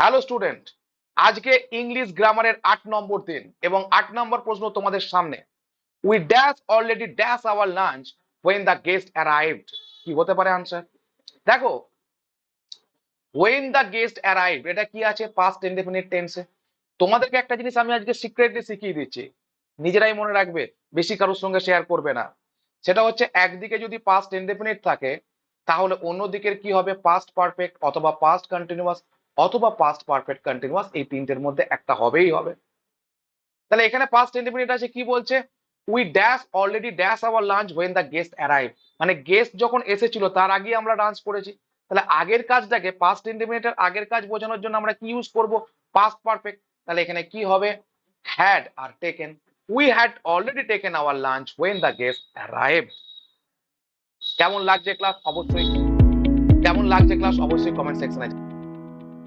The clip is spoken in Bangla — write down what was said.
হ্যালো স্টুডেন্ট আজকে ইংলিশ গ্রামারের আট নম্বর দিন এবং আট নম্বর প্রশ্ন তোমাদের সামনে। We dash already dash our lunch when the guest arrived কি হতে পারে আনসার দেখো ওয়েন দ্য গেস্ট অ্যারাইভ এটা কি আছে? পাস্ট ইনডেফিনিট টেন্সে তোমাদেরকে একটা জিনিস আমি আজকে সিক্রেটলি শিখিয়ে দিচ্ছি। নিজেরাই মনে রাখবে, বেশি কারোর সঙ্গে শেয়ার করবে না। সেটা হচ্ছে, একদিকে যদি পাস্ট ইনডেফিনিট থাকে, তাহলে অন্য দিকের কি হবে? পাস্ট পারফেক্ট অথবা পাস্ট কন্টিনিউয়াস অথবা পাস্ট পারফেক্ট কন্টিনিউয়াস এই তিনটের মধ্যে একটা হবেই হবে। তাহলে এখানে পাস্ট ইনডেফিনিট আছে, কি বলছে? We dash already dash our lunch when the guest arrive মানে গেস্ট যখন এসেছিল, তার আগে আমরা ডান্স করেছি। তাহলে আগের কাজটাকে পাস্ট ইনডেফিনিটের আগের কাজ বোঝানোর জন্য আমরা কি ইউজ করব? পাস্ট পারফেক্ট তাহলে এখানে কি হবে? Had R taken we had already taken our lunch when the guest arrive কেমন লাগছে ক্লাস অবশ্যই কেমন লাগছে ক্লাস অবশ্যই কমেন্ট সেকশনে